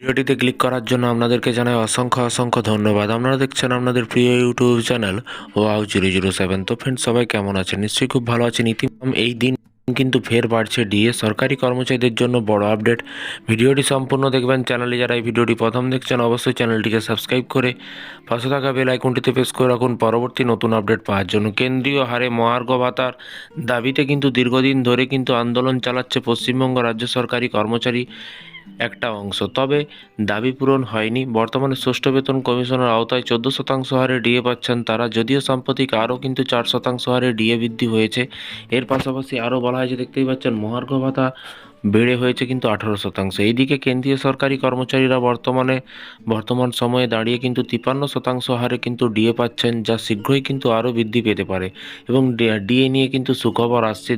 ভিডিওটিতে ক্লিক করার জন্য আপনাদেরকে জানাই অসংখ্য অসংখ্য ধন্যবাদ। আপনারা দেখছেন আপনাদের প্রিয় YouTube channel wow zero zero seven. তো ফ্রেন্ড সবাই কেমন আছেন? নিশ্চয়ই খুব ভালো আছেন। ইতিমধ্যে এই দিন কিন্তু ফের বাড়ছে ডিএ সরকারি কর্মচারীদের জন্য বড় আপডেট। ভিডিওটি সম্পূর্ণ দেখবেন। চ্যানেলে যারা এই ভিডিওটি প্রথম দেখছেন, অবশ্যই চ্যানেলটিকে সাবস্ক্রাইব করে পাশে থাকা বেল আইকনটিতে প্রেস করে রাখুন। পরবর্তী নতুন আপডেট পাওয়ার জন্য কেন্দ্রীয় হারে মহার্ঘ ভাতার দাবিতে কিন্তু দীর্ঘদিন ধরে কিন্তু আন্দোলন চালাচ্ছে পশ্চিমবঙ্গ রাজ্য সরকারি কর্মচারী একটা অংশ। তবে দাবি পূরণ হয়নি। বর্তমানে ষষ্ঠ বেতন কমিশনের আওতায় চোদ্দ শতাংশ হারে ডিএ পাচ্ছেন তারা, যদিও সাম্প্রতিক আরও কিন্তু চার শতাংশ হারে ডিএ বৃদ্ধি হয়েছে। এর পাশাপাশি আরও বলা হয়েছে দেখতেই পাচ্ছেন, মহার্ঘ ভাতা বেড়ে হয়েছে কিন্তু আঠারো শতাংশ। এইদিকে কেন্দ্রীয় সরকারি কর্মচারীরা বর্তমানে, বর্তমান সময়ে দাঁড়িয়ে কিন্তু তিপান্ন শতাংশ হারে কিন্তু ডিএ পাচ্ছেন, যা শীঘ্রই কিন্তু আরও বৃদ্ধি পেতে পারে। এবং ডিএ নিয়ে কিন্তু সুখবর আসছে।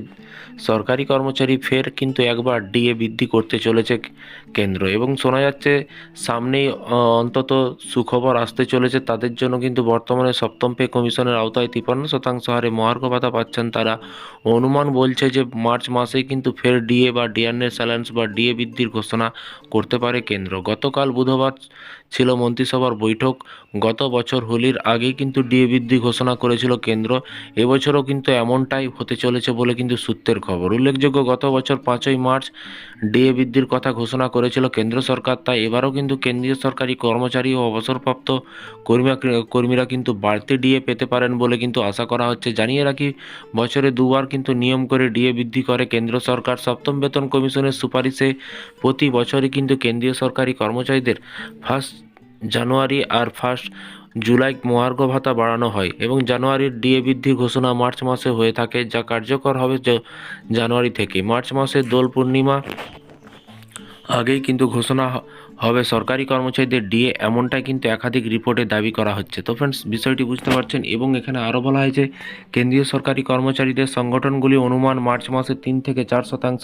সরকারি কর্মচারী ফের কিন্তু একবার ডিএ বৃদ্ধি করতে চলেছে কেন্দ্র। এবং শোনা যাচ্ছে, সামনেই অন্তত সুখবর আসতে চলেছে। তাদের জন্য কিন্তু বর্তমানে সপ্তম পে কমিশনের আওতায় তিপান্ন শতাংশ হারে মহার্ঘ ভাতা পাচ্ছেন তারা। অনুমান বলছে যে, মার্চ মাসেই কিন্তু ফের ডিএ বা ডিআরএস স্যালেন্স বা ডিএ বৃদ্ধির ঘোষণা করতে পারে কেন্দ্র। গতকাল বুধবার ছিল মন্ত্রিসভার বৈঠক। গত বছর হোলির আগেই কিন্তু ডিএ বৃদ্ধি ঘোষণা করেছিল কেন্দ্র। এবছরও কিন্তু এমনটাই হতে চলেছে বলে কিন্তু সূত্রের খবর। উল্লেখযোগ্য, গত বছর পাঁচই মার্চ ডিএ বৃদ্ধির কথা ঘোষণা করেছিল কেন্দ্র সরকার। তাই এবারও কিন্তু কেন্দ্রীয় সরকারি কর্মচারী ও অবসরপ্রাপ্ত কর্মীরা কর্মীরা কিন্তু বাড়তি ডিএ পেতে পারেন বলে কিন্তু আশা করা হচ্ছে। জানিয়ে রাখি, বছরে দুবার কিন্তু নিয়ম করে ডিএ বৃদ্ধি করে কেন্দ্র সরকার। সপ্তম বেতন কমিশনের সুপারিশে প্রতি বছরই কিন্তু কেন্দ্রীয় সরকারি কর্মচারীদের ফার্স্ট জানুয়ারি আর ফার্স্ট জুলাই মহার্ঘ ভাতা বাড়ানো হয় এবং জানুয়ারির ডিএ বৃদ্ধি ঘোষণা মার্চ মাসে হয়ে থাকে, যা কার্যকর হবে জানুয়ারি থেকে। মার্চ মাসে দোল পূর্ণিমা আগেই কিন্তু ঘোষণা হবে সরকারি কর্মচারীদের ডিএ এমনটাই কিন্তু একাধিক রিপোর্টে দাবি করা হচ্ছে। তো ফ্রেন্ডস বিষয়টি বুঝতে পারছেন এবং এখানে আরও বলা হয়েছে কেন্দ্রীয় সরকারি কর্মচারীদের সংগঠনগুলি অনুমান মার্চ মাসে তিন থেকে চার শতাংশ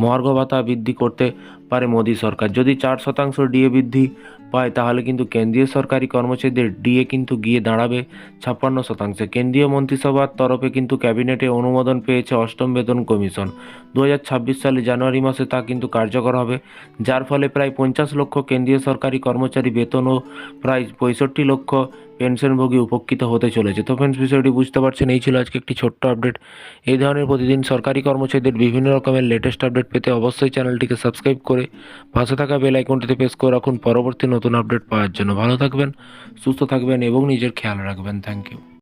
মহার্ঘ ভাতা বৃদ্ধি করতে পারে মোদী সরকার। যদি চার শতাংশ ডিএ বৃদ্ধি পায়, তাহলে কিন্তু কেন্দ্রীয় সরকারি কর্মচারীদের ডিএ কিন্তু গিয়ে দাঁড়াবে ছাপ্পান্ন শতাংশে। কেন্দ্রীয় মন্ত্রিসভার তরফে কিন্তু ক্যাবিনেটে অনুমোদন পেয়েছে অষ্টম বেতন কমিশন। দু হাজার ছাব্বিশ সালে জানুয়ারি মাসে তা কিন্তু কার্যকর হবে, যার ফলে প্রায় পঞ্চাশ লক্ষ কেন্দ্রীয় সরকারি কর্মচারী বেতন ও প্রায় পঁয়ষট্টি লক্ষ পেনশনভোগী উপকৃত হতে চলেছে। তো ফ্রেন্ডস বিষয়টি বুঝতে পারছেন, এই ছিল আজকে একটি ছোট্ট আপডেট এই ধরনের প্রতিদিন সরকারি কর্মচারীদের বিভিন্ন রকমের লেটেস্ট আপডেট পেতে অবশ্যই চ্যানেলটিকে সাবস্ক্রাইব করে পাশে থাকা বেল আইকনটিতে প্রেস করে রাখুন। পরবর্তী নতুন আপডেট পাওয়ার জন্য ভালো থাকবেন, সুস্থ থাকবেন এবং নিজের খেয়াল রাখবেন। Thank you